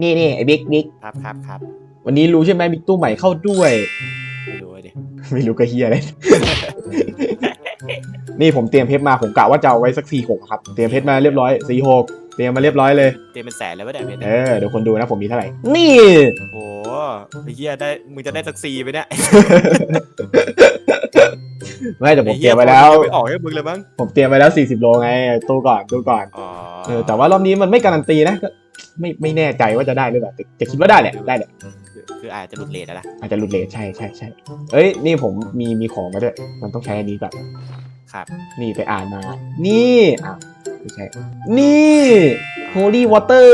นี่นี่ไอ้บิ๊กบิ๊กครับครับครับวันนี้รู้ใช่ไหมบิ๊กตู้ใหม่เข้าด้วย ไม่รู้ดิไม่รู้ก็เฮียเลย นี่ผมเตรียมเพชรมาผมกะว่าจะเอาไว้สักสี่หกครับ เตรียมเพชรมาเรียบร้อยสี่หกเตรียมมาเรียบร้อยเลย เตรียมเป็นแสนแล้ววะเนี่ยเพชรเอเนี่ยอเดี๋ยวคนดูนะผมมีเท่าไหร่ นี่ โอ้โหไอ้เหี้ยได้มึงจะได้สักซีไปเนี่ยไม่แต่ผมอ้เตหี้รียมไว้แล้ว ไม่ออกให้มึงเลยมั้งผมเตรียมไว้แล้ว40โลไงตู้ก่อนตู้ก่อน อ๋อเออแต่ว่ารอบนี้มันไม่การันตีนะก็ ไม่ไม่แน่ใจว่าจะได้หรือเปล่าแต่แต่คิดว่าได้แหละได้แหละ คือคืออาจจะหลุดเลทอะนะอาจจะหลุดเลทใช่ใช่ใช่เอ้ยนี่ผมมีมีของมาด้วยมันต้องใช้อันนี้ก่อนครับนี่ไปอ่านมา นี่อ้าวไม่ใช่นี่ holy water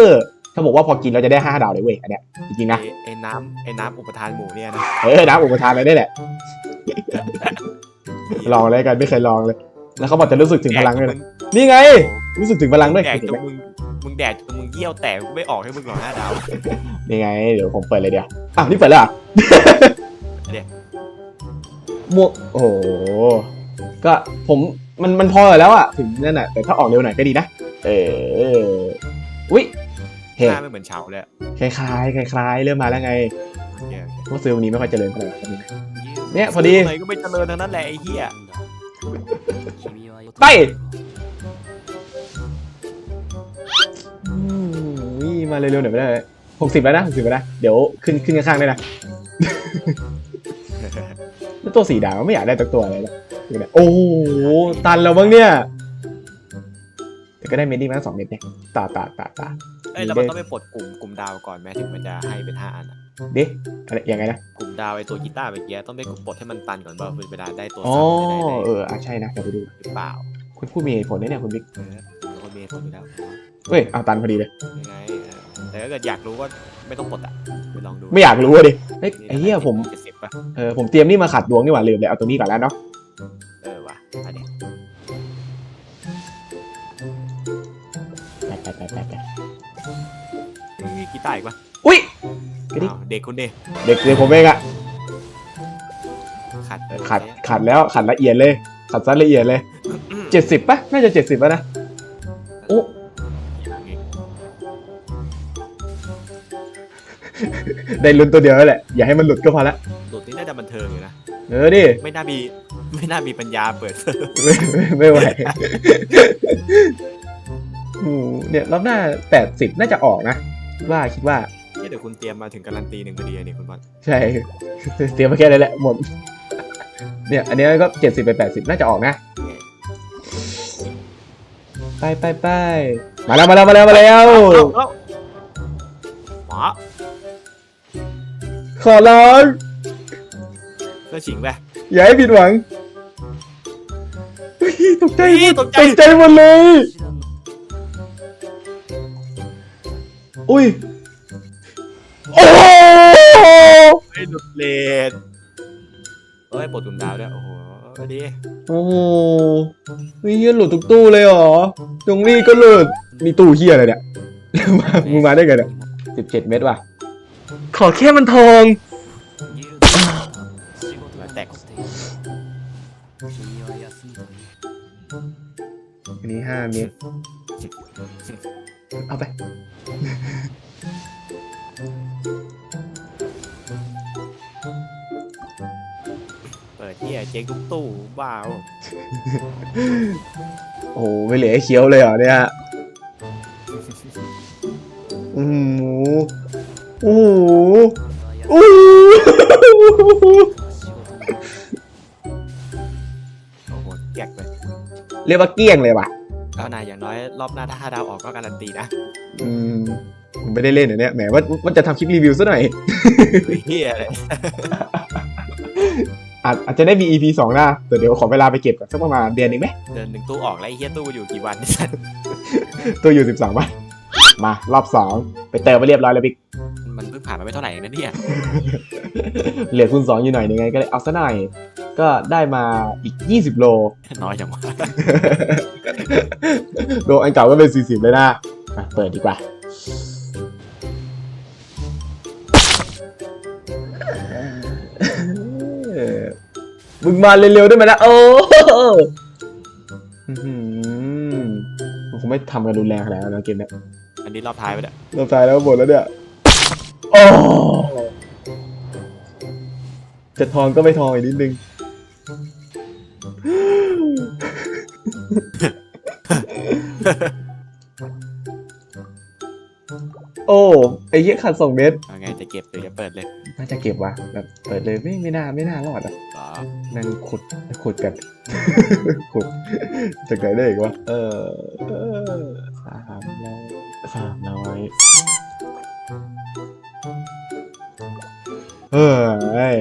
เขาบอกว่าพอกินเราจะได้5ดาวเลยเว้ยอันเนี้ยจริงๆนะไอ้ไอ้น้ำไอ้น้ำอุปทานหมูเนี่ยนะเออน้ำอุปทานอะไรได้แหละ ลองเลยกันไม่เคยลองเลย แล้วเขาบอกจะรู้สึกถึงพลังด้วยนะนี่ไง รู้สึกถึงพลังด้วย แดกเห็นจไหมนมึง มึงแดกจนมึงเยี่ยวแตกกูไม่ออกให้มึงหรอกห้าดาวนี่ไง เดี๋ยวผมเปิดเลยเดี๋ยวอ้าวนี่เปิดแล้วเหรอเนี่ยมวกโอ้โหก็ผมมันมันพอแล้วอะถึงนั่นอะแต่ถ้าออกเร็วหน่อยก็ดีนะเอออุ้ยเห็หน้าไม่เหมือนเฉาเลยอะคล้ายๆคล้ายๆเริ่มมาแล้วไงโอเคโอเคเพราะซื้อวันนี้ไม่ค่อยเจริญเท่าไหร่หรอกนี่นะเนี่ยพอดีไหนก็ไม่เจริญทั้งนั้นแหละไอ้เหี้ยไป มนี่มาเร็วๆหน่อยไม่ได้หกสิบแล้วนะหกสิบแล้วนะ เดี๋ยวขึ้นขึ้นข้างๆได้นะแล้วตัวสีดาวไม่อยากได้ตักตัวเลยนะดูนะโอ้โหตันแล้วมั้งเนี่ยแต่ก็ได้เม็ดนี้มาทั้งสองเม็ดเนี่ยตาตาตาตาเอ้ยแล้วมันต้องไปปลดกลุ่มกลุ่มดาวก่อนแม้ถึงมันจะให้เป็นห้าอันอะดิอะไรยังไงนะกลุ่มดาวไอ้ตัวกีตาร์เมื่อกี้ต้องไปปลดให้มันตันก่อนว่าเวลาได้ตัวอ๋อซ้ำจะได้ได้เอออะใช่นะเดี๋ยวไปดูหรือเปล่า คุณผู้มีเหตุผลนะเนี่ยคุณบิ๊กเออแล้วก็เมย์ผมอยู่แล้ว เฮ้ยเอาตันพอดีเลยยังไงเออแต่ถ้าเกิดอยากรู้ก็ไม่ต้องปลดอะไปลองดูไม่อยากรู้อะดิเฮ้ยไอ้เหี้ยผมเจ็ดสิบป่ะเออผมเตรียมนี่มาขัดดวงนี่หว่าลืมเลยเอาตัวนี้ก่อนแล้วเนาะเออว่ะอันนี้ไปไปไปไปไปมีกีตาร์อีกป่ะอุ้ยกระดิกอ้าวเด็กคุณเด็กเด็กเด็กผมเองอะขัดเออขัดขัดแล้วขัดละเอียดเลย ขัดซะละเอียดเลยเจ็ดสิบปะน่าจะเจ็ดสิบแล้วนะโอ้ ได้ลุ้นตัวเดียวแล้วแหละ อย่าให้มันหลุดก็พอละ หลุดนี่น่าจะบันเทิงอยู่นะ เออดิ ไม่น่ามีไม่น่ามีปัญญาเปิด ไม่ไม่ไม่ไหวโอ้โหเนี่ยรอบหน้าแปดสิบน่าจะออกนะคิดว่าคิดว่า เนี่ยเดี๋ยวคุณเตรียมมาถึงการันตีหนึ่งพอดีอะนี่คุณบอลใช่ เตรียมมาแค่นั้นแหละหมด เนี่ยอันนี้ก็เจ็ดสิบไปแปดสิบน่าจะออกนะ ไปไปไปมาแล้วมาแล้วมาแล้วมาแล้ว เอ้าเอ้าหมอ ขอร้องเพื่อฉิงไป อย่าให้ผิดหวังเฮ้ยตกใจหมดตกใจตกใจหมดเลย อุ้ย โอ้โหไอ้หลุดเลนเอ้ยปลดกลุ่มดาวด้วย โอ้โหดี โอ้โหมีเฮียหลุดทุกตู้เลยเหรอตรงนี้ก็หลุด มีตู้เฮียอะไรเนี่ยมามึงมาได้ไงเนี่ยสิบเจ็ดเมตรว่ะ ขอแค่มันทองมาแตกอันนี้ห้าเมตรเอาไป เปิดเที่ยเจ๊งทุกตู้ว้าวโอ้โหไม่เหลือให้เคี้ยวเลยเหรอเนี่ย อือ เรียกว่าเกลี้ยงเลยว่ะแล้วนายอย่างน้อยรอบหน้าถ้าห้าดาวออกก็การันตีนะอืมผมไม่ได้เล่นเหรอเนี่ยแหมว่าว่าจะทำคลิปรีวิวซะหน่อย เฮียเลยอาจอาจจะได้มี EP สองนะแต่เดี๋ยวขอเวลาไปเก็บก่อนสักประมาณเดือนหนึ่งไหมเดินหนึ่งตู้ออกแล้วไอ้เฮียตู้อยู่กี่วันตัวอยู่สิบสองวันมารอบสองไปเติมไปเรียบร้อยแล้วบิ๊กมันเพิ่งผ่านมาไม่เท่าไหร่เองนะเนี่ย เหลือคูณสองอยู่หน่อยนึงไงก็เลยเอาซะหน่อย ก็ได้มาอีก 20 โล น้อยจังวะโลอันเก่าก็เป็น 40 เลยนะอะเปิดดีกว่าเออมึงมาเร็วๆได้ไหมนะโอ้อื้อหือมันคงไม่ทำกันรุนแรงขนาดนั้นนะเกมเนี้ยอันนี้รอบท้ายไปเนี่ยเราตายแล้วหมดแล้วเนี่ยโอ้จะทองก็ไม่ทองอีกนิดนึง โอ้ไอ้เหี้ยขาดสองเมตรเอาไงจะเก็บหรือจะเปิดเลยน่าจะเก็บวะแบบเปิดเลยไม่ไม่น่าไม่น่ารอดอะเหรอนั่งขุดขุดกัน ขุดจากไหนได้อีกวะเออเออสามร้อยสามร้อยเฮ้ย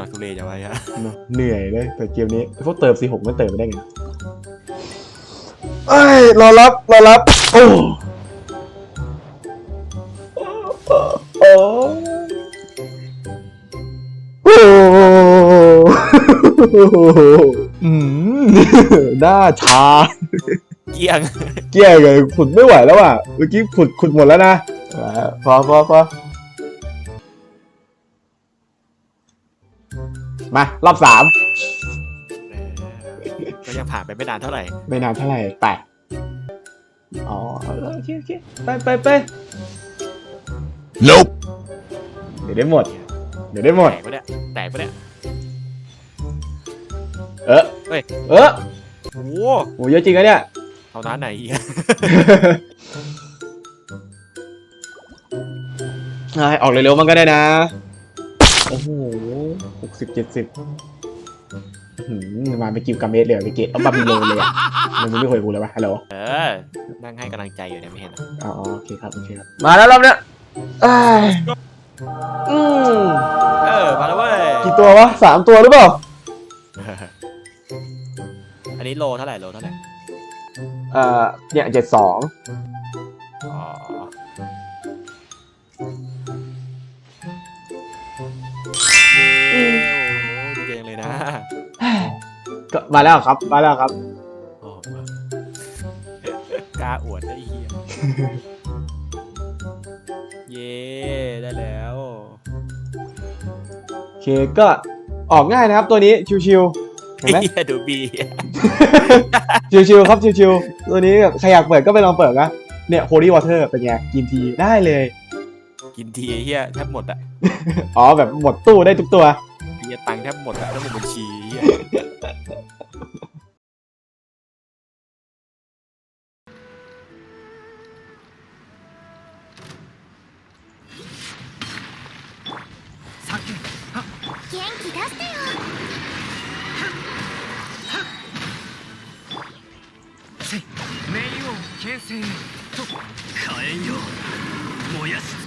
ทุรักทุเลจะไว้ฮะเนอะเหนื่อยเลยแต่เกมนี้พวกเติมสีหกมันเติมไม่ได้ไงเอ้ยรอรับรอรับโอ้โอ้โอ้อืมหน้าชาเกี้ยง เกี้ยเลยขุดไม่ไหวแล้วอะเมื่อกี้ขุดขุดหมดแล้วนะพอพอพอ มารอบสามเออก็ยังผ่านไปไม่นานเท่าไหร่ไม่นานเท่าไหร่แปดอ๋อโอเคโอเคไปไปไป Nope. เดี๋ยวได้หมด เดี๋ยวได้หมด แตกปะเนี่ยแตกปะเนี่ยเออเฮ้ยเออโอ้โหโหเยอะจริงอะเนี่ยเท่านั้นไหนเฮียเอ้ยออกเร็วๆมันก็ได้นะ โอ้โหหกสิบเจ็ดสิบมาไปกิวกาเมสเลยเหรอไปเกตเอาบาบิโลนเลยอะมันไม่คุยกับกูเลยวะฮัลโหลเออ นั่งให้กำลังใจอยู่เนี่ยไม่เห็นเหรออ๋อโอเคครับโอเคครับ มาแล้วรอบเนี้ยเอ้ยอืมเออ มาแล้วเว้ย กี่ตัววะสามตัวหรือเปล่า อันนี้โลเท่าไหร่โลเท่าไหร่ เอ่อเนี่ยเจ็ดสอง ก็มาแล้วครับ มาแล้วครับโอ้กล้าอวดได้เฮียเย้ได้แล้วโอเคก็ออกง่ายนะครับตัวนี้ชิวๆเห็นไหม เฮียดูบีชิวๆครับชิวๆตัวนี้แบบใครอยากเปิดก็ไปลองเปิดนะเนี่ย Holy Water เป็นไงกินทีได้เลย กินทีเฮียแทบหมดอะอ๋อแบบหมดตู้ได้ทุกตัว เฮียตังค์แทบหมดอะทั้งหมดบัญชีเฮีย 元気出してよ。冥王牽制へと火炎よ燃やし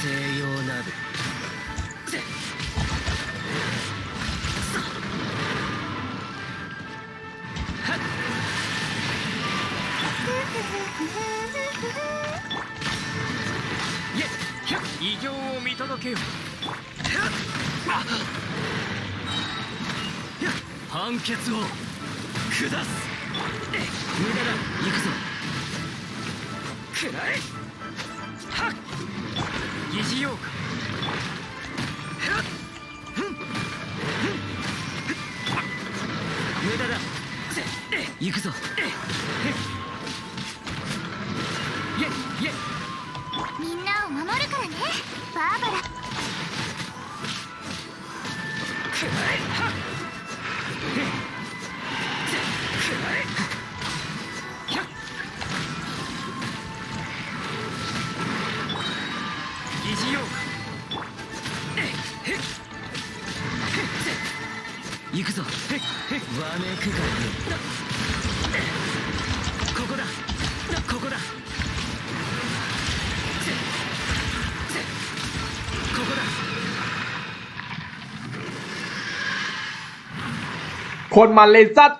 西洋異常を見届けよ。判決を下す。無駄だ。行くぞ。くらえはっ。疑似ようかはっ。無駄だ。行くぞ。みんなを守るからねバーバラくらえはっわめくがここだ。ここだ。 คนมันเลยสัตว์